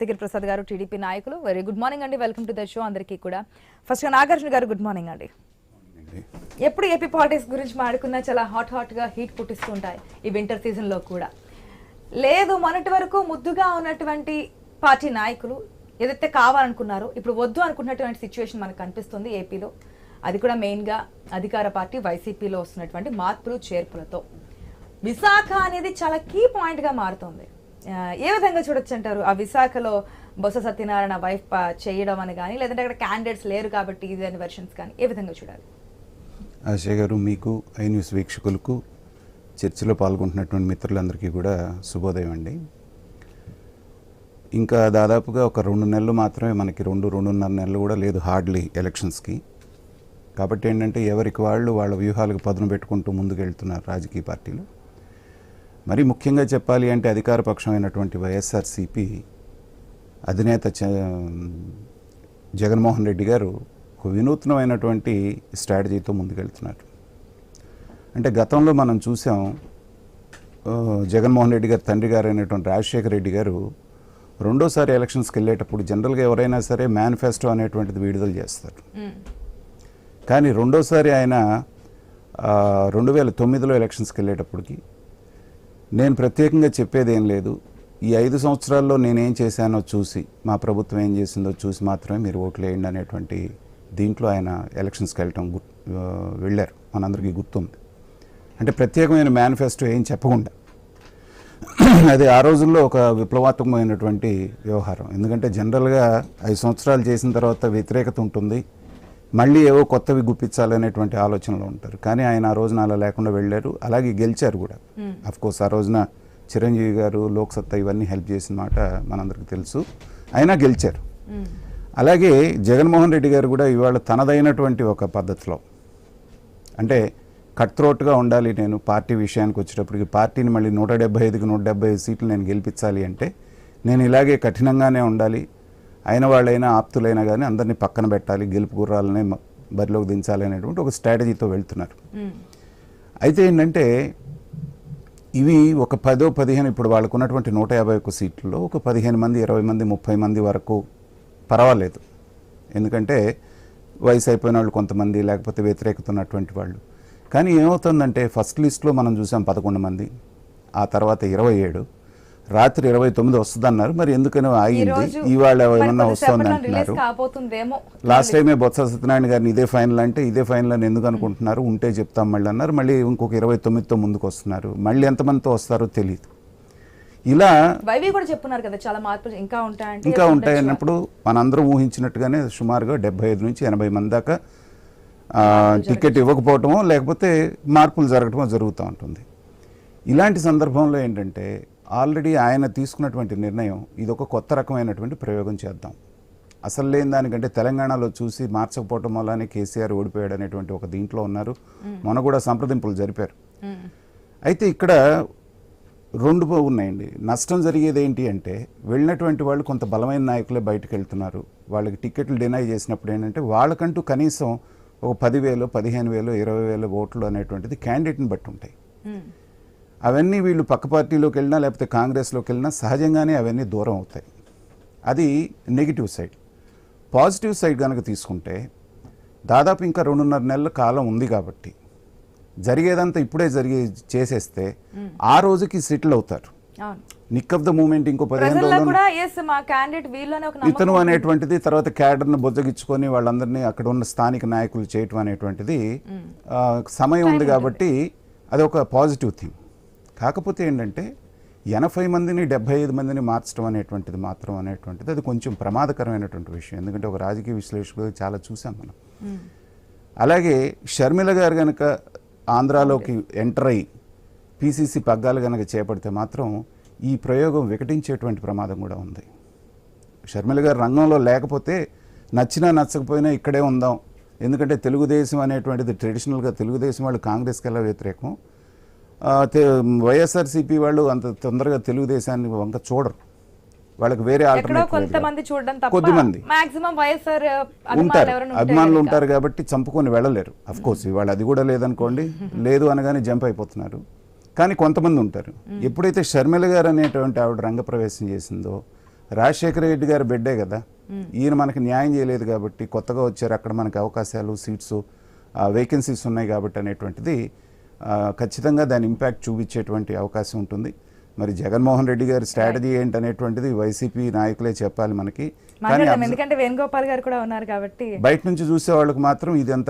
దగ్గర ప్రసాద్ గారు టీడీపీ నాయకులు. వెరీ గుడ్ మార్నింగ్ అండి. వెల్కమ్ టు ద షో అందరికీ కూడా. ఫస్ట్ నాగార్జున గారు గుడ్ మార్నింగ్ అండి. ఎప్పుడు ఏపీ పాలిటిక్స్ గురించి మాడుకున్నా చాలా హాట్ హాట్గా హీట్ పుట్టిస్తుంటాయి ఈ వింటర్ సీజన్లో కూడా. లేదు మొన్నటి వరకు ముద్దుగా ఉన్నటువంటి పార్టీ నాయకులు ఏదైతే కావాలనుకున్నారో ఇప్పుడు వద్దు అనుకున్నటువంటి సిచ్యువేషన్ మనకు కనిపిస్తుంది ఏపీలో. అది కూడా మెయిన్గా అధికార పార్టీ వైసీపీలో వస్తున్నటువంటి మార్పులు చేర్పులతో. విశాఖ అనేది చాలా కీ పాయింట్గా మారుతుంది. ఏ విధంగా చూడొచ్చు అంటారు? ఆ విశాఖలో బొత్స సత్యనారాయణ వైఫ్ చేయడం అని కానీ లేదంటే అక్కడ క్యాండిడేట్స్ లేరు కాబట్టి ఇది అని వెర్షన్స్ కానీ ఏ విధంగా చూడాలి? ఆశయ గారు మీకు ఐ న్యూస్ వీక్షకులకు చర్చలో పాల్గొంటున్నటువంటి మిత్రులందరికీ కూడా శుభోదయం అండి. ఇంకా దాదాపుగా ఒక రెండు నెలలు మాత్రమే మనకి రెండు రెండున్నర నెలలు కూడా లేదు హార్డ్లీ ఎలక్షన్స్కి కాబట్టి ఏంటంటే ఎవరికి వాళ్ళు వాళ్ళ వ్యూహాలకు పదును పెట్టుకుంటూ ముందుకు వెళ్తున్నారు రాజకీయ పార్టీలు. మరి ముఖ్యంగా చెప్పాలి అంటే అధికార పక్షమైనటువంటి వైఎస్ఆర్సీపీ అధినేత జగన్మోహన్ రెడ్డి గారు ఒక వినూత్నమైనటువంటి స్ట్రాటజీతో ముందుకెళ్తున్నారు. అంటే గతంలో మనం చూసాం జగన్మోహన్ రెడ్డి గారి తండ్రి గారు అయినటువంటి రాజశేఖర రెడ్డి గారు రెండోసారి ఎలక్షన్స్కి వెళ్ళేటప్పుడు జనరల్గా ఎవరైనా సరే మేనిఫెస్టో అనేటువంటిది విడుదల చేస్తారు. కానీ రెండోసారి ఆయన రెండు వేల తొమ్మిదిలో ఎలక్షన్స్కి వెళ్ళేటప్పటికి నేను ప్రత్యేకంగా చెప్పేది ఏం లేదు. ఈ ఐదు సంవత్సరాల్లో నేనేం చేశానో చూసి మా ప్రభుత్వం ఏం చేసిందో చూసి మాత్రమే మీరు ఓట్లు వేయండి అనేటువంటి దీంట్లో ఆయన ఎలక్షన్స్కి వెళ్ళటం గు వెళ్ళారు. మనందరికీ గుర్తుంది. అంటే ప్రత్యేకమైన మేనిఫెస్టో ఏం చెప్పకుండా. అది ఆ రోజుల్లో ఒక విప్లవాత్మకమైనటువంటి వ్యవహారం. ఎందుకంటే జనరల్గా ఐదు సంవత్సరాలు చేసిన తర్వాత వ్యతిరేకత ఉంటుంది. మళ్ళీ ఏవో కొత్తవి గుప్పించాలనేటువంటి ఆలోచనలో ఉంటారు. కానీ ఆయన ఆ రోజున అలా లేకుండా వెళ్ళారు. అలాగే గెలిచారు కూడా. కోర్స్ ఆ రోజున చిరంజీవి గారు లోక్సత్తా ఇవన్నీ హెల్ప్ చేసిన మాట మనందరికీ తెలుసు. అయినా గెలిచారు. అలాగే జగన్మోహన్ రెడ్డి గారు కూడా ఇవాళ తనదైనటువంటి ఒక పద్ధతిలో అంటే కట్ త్రోట్గా ఉండాలి నేను పార్టీ విషయానికి వచ్చేటప్పటికి పార్టీని మళ్ళీ నూట డెబ్బై ఐదుకి నూట డెబ్బై ఐదు సీట్లు నేను గెలిపించాలి అంటే నేను ఇలాగే కఠినంగానే ఉండాలి. అయిన వాళ్ళైనా ఆప్తులైనా కానీ అందరినీ పక్కన పెట్టాలి గెలుపు గుర్రాలనే బరిలోకి దించాలి అనేటువంటి ఒక స్ట్రాటజీతో వెళ్తున్నారు. అయితే ఏంటంటే ఇవి ఒక పదో పదిహేను ఇప్పుడు వాళ్ళకు ఉన్నటువంటి నూట యాభై ఒక్క సీట్లలో ఒక పదిహేను మంది ఇరవై మంది ముప్పై మంది వరకు పర్వాలేదు. ఎందుకంటే వయసు అయిపోయిన వాళ్ళు కొంతమంది లేకపోతే వ్యతిరేకత ఉన్నటువంటి వాళ్ళు. కానీ ఏమవుతుందంటే ఫస్ట్ లిస్ట్లో మనం చూసాం పదకొండు మంది ఆ తర్వాత ఇరవై ఏడు రాత్రి ఇరవై తొమ్మిది వస్తుందన్నారు. మరి ఎందుకని ఆగింది. ఇవాళ ఏమన్నా వస్తుంది అంటున్నారు లాస్ట్ టైమే బొత్స సత్యనారాయణ గారిని ఇదే ఫైనల్ అంటే ఇదే ఫైనల్ అని ఎందుకు అనుకుంటున్నారు? ఉంటే చెప్తాం మళ్ళీ అన్నారు. మళ్ళీ ఇంకొక ఇరవై తొమ్మిదితో ముందుకు వస్తున్నారు. మళ్ళీ ఎంతమందితో వస్తారో తెలియదు ఇలా వైవి కూడా చెప్పున్నారు కదా చాలా మార్పులు ఇంకా ఉంటాయంటే ఇంకా ఉంటాయి? అన్నప్పుడు మనందరం ఊహించినట్టుగానే సుమారుగా డెబ్బై ఐదు నుంచి ఎనభై మంది దాకా టికెట్ ఇవ్వకపోవటమో లేకపోతే మార్పులు జరగటమో జరుగుతూ ఉంటుంది. ఇలాంటి సందర్భంలో ఏంటంటే ఆల్రెడీ ఆయన తీసుకున్నటువంటి నిర్ణయం ఇది ఒక కొత్త రకమైనటువంటి ప్రయోగం చేద్దాం. అసలు లేని దానికంటే తెలంగాణలో చూసి మార్చకపోవటం వల్లనే కేసీఆర్ ఓడిపోయాడు అనేటువంటి ఒక దీంట్లో ఉన్నారు. మొన్న కూడా సంప్రదింపులు జరిపారు. అయితే ఇక్కడ రెండు పో- ఉన్నాయండి. నష్టం జరిగేది ఏంటి అంటే వెళ్ళినటువంటి వాళ్ళు కొంత బలమైన నాయకులే బయటకు వెళ్తున్నారు. వాళ్ళకి టికెట్లు డినై చేసినప్పుడు ఏంటంటే వాళ్ళకంటూ కనీసం ఒక పదివేలు పదిహేను వేలు ఇరవై వేలు ఓట్లు అనేటువంటిది క్యాండిడేట్ని బట్టి ఉంటాయి. అవన్నీ వీళ్ళు పక్క పార్టీలోకి వెళ్ళినా లేకపోతే కాంగ్రెస్లోకి వెళ్ళినా సహజంగానే అవన్నీ దూరం అవుతాయి. అది నెగిటివ్ సైడ్. పాజిటివ్ సైడ్ కనుక తీసుకుంటే దాదాపు ఇంకా రెండున్నర నెలల కాలం ఉంది కాబట్టి జరిగేదంతా ఇప్పుడే జరిగే చేసేస్తే ఆ రోజుకి సెటిల్ అవుతారు. నిక్ ఆఫ్ ద మూమెంట్ ఇంకో పదిహేను రోజులు ఇతను అనేటువంటిది తర్వాత క్యాడర్ను బొజ్జగించుకొని వాళ్ళందరినీ అక్కడ ఉన్న స్థానిక నాయకులు చేయటం అనేటువంటిది సమయం ఉంది కాబట్టి అది ఒక పాజిటివ్ థింగ్. కాకపోతే ఏంటంటే ఎనభై మందిని డెబ్బై ఐదు మందిని మార్చడం అనేటువంటిది మాత్రం అనేటువంటిది అది కొంచెం ప్రమాదకరమైనటువంటి విషయం. ఎందుకంటే ఒక రాజకీయ విశ్లేషకులు చాలా చూసాం మనం. అలాగే షర్మిల గారు కనుక ఆంధ్రాలోకి ఎంటర్ అయ్యి పీసీసీ పగ్గాలు కనుక చేపడితే మాత్రం ఈ ప్రయోగం వికటించేటువంటి ప్రమాదం కూడా ఉంది. షర్మిల గారు రంగంలో లేకపోతే నచ్చినా నచ్చకపోయినా ఇక్కడే ఉందాం. ఎందుకంటే తెలుగుదేశం అనేటువంటిది ట్రెడిషనల్గా తెలుగుదేశం వాళ్ళు కాంగ్రెస్కి ఎలా వ్యతిరేకం? వైఎస్ఆర్సీపీ వాళ్ళు అంత తొందరగా తెలుగుదేశాన్ని వంక చూడరు. వాళ్ళకి వేరే కొంతమంది చూడడం కొద్దిమంది. మాక్సిమం వైఎస్ఆర్ అభిమానులు ఉంటారు. అభిమానులు ఉంటే ఉంటారు కాబట్టి చంపుకొని వెళ్ళలేరు. అఫ్ కోర్స్ ఇవాళ అది కూడా లేదనుకోండి. లేదు అనగానే జంప్ అయిపోతున్నారు. కానీ కొంతమంది ఉంటారు. ఎప్పుడైతే షర్మిల గారు అనేటువంటి ఆవిడ రంగప్రవేశం చేసిందో రాజశేఖర రెడ్డి గారి బిడ్డే కదా. ఈయన మనకి న్యాయం చేయలేదు కాబట్టి కొత్తగా వచ్చారు. అక్కడ మనకి అవకాశాలు సీట్స్ వేకెన్సీస్ ఉన్నాయి కాబట్టి అనేటువంటిది ఖచ్చితంగా దాని ఇంపాక్ట్ చూపించేటువంటి అవకాశం ఉంటుంది. మరి జగన్మోహన్ రెడ్డి గారి స్ట్రాటజీ ఏంటనేటువంటిది వైసీపీ నాయకులే చెప్పాలి మనకి. ఎందుకంటే వేణుగోపాల్ గారు కూడా ఉన్నారు కాబట్టి. బయట నుంచి చూసే వాళ్ళకి మాత్రం ఇదంతా